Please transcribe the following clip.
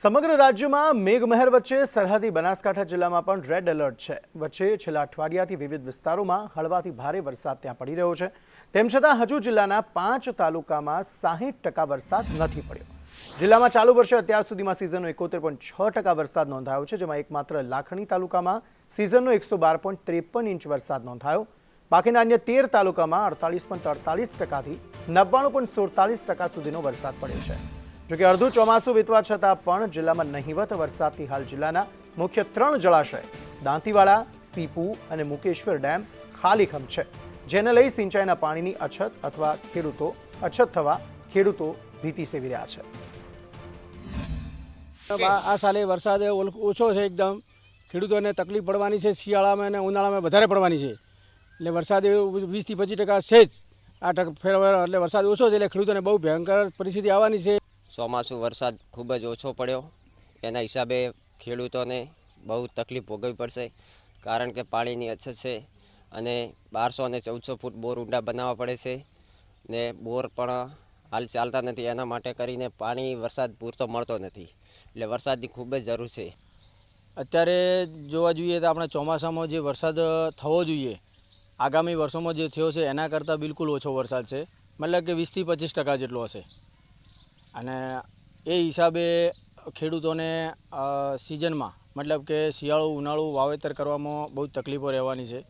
સમગ્ર રાજ્યમાં મેઘમહેર વચ્ચે સરહદી બનાસકાંઠા જિલ્લામાં પણ રેડ એલર્ટ છે. વચ્ચે છેલ્લા અઠવાડિયાથી વિવિધ વિસ્તારોમાં હળવાથી ભારે વરસાદ ત્યાં પડી રહ્યો છે. તેમ છતાં હજુ જિલ્લાના પાંચ તાલુકામાં સાહીઠ ટકા વરસાદ નથી પડ્યો. જિલ્લામાં ચાલુ વર્ષે અત્યાર સુધીમાં સિઝનનો એકોતેર પોઈન્ટ છ ટકા વરસાદ નોંધાયો છે, જેમાં એકમાત્ર લાખણી તાલુકામાં સિઝનનો એકસો બાર પોઈન્ટ ત્રેપન ઇંચ વરસાદ નોંધાયો. બાકીના અન્ય તેર તાલુકામાં અડતાલીસ પોઈન્ટ અડતાલીસ ટકાથી નવ્વાણું પોઈન્ટ સુડતાલીસ ટકા સુધીનો વરસાદ પડ્યો છે. જોકે અડધું ચોમાસું વીતવા છતાં પણ જિલ્લામાં નહીવત વરસાદથી હાલ જિલ્લાના મુખ્ય ત્રણ જળાશય, દાંતીવાડા, સીપુ અને મુકેશ્વર ડેમ ખાલીખમ છે, જેને લઈ સિંચાઈના પાણીની અછત અથવા ખેડૂતો અછત થવા ખેડૂતો ભીતિ સેવી રહ્યા છે. આ સાલે વરસાદ ઓછો છે એકદમ. ખેડૂતોને તકલીફ પડવાની છે, શિયાળામાં અને ઉનાળામાં વધારે પડવાની છે. એટલે વરસાદ વીસથી પચીસ ટકા છે જ. આ ટક ફેરફાર એટલે વરસાદ ઓછો છે એટલે ખેડૂતોને બહુ ભયંકર પરિસ્થિતિ આવવાની છે. ચોમાસું વરસાદ ખૂબ જ ઓછો પડ્યો. એના હિસાબે ખેડૂતોને બહુ તકલીફ ભોગવવી પડશે, કારણ કે પાણીની અછત છે અને બારસો અને ચૌદસો ફૂટ બોર ઊંડા બનાવવા પડે છે ને બોર પણ હાલ ચાલતા નથી. એના માટે કરીને પાણી વરસાદ પૂરતો મળતો નથી. એટલે વરસાદની ખૂબ જ જરૂર છે. અત્યારે જોવા જોઈએ તો આપણે ચોમાસામાં જે વરસાદ થવો જોઈએ, આગામી વર્ષોમાં જે થયો છે, એના કરતાં બિલકુલ ઓછો વરસાદ છે. મતલબ કે વીસથી પચીસ ટકા જેટલો હશે. અને એ હિસાબે ખેડૂતોને સિઝનમાં, મતલબ કે શિયાળુ, ઉનાળુ વાવેતર કરવામાં બહુ તકલીફો રહેવાની છે.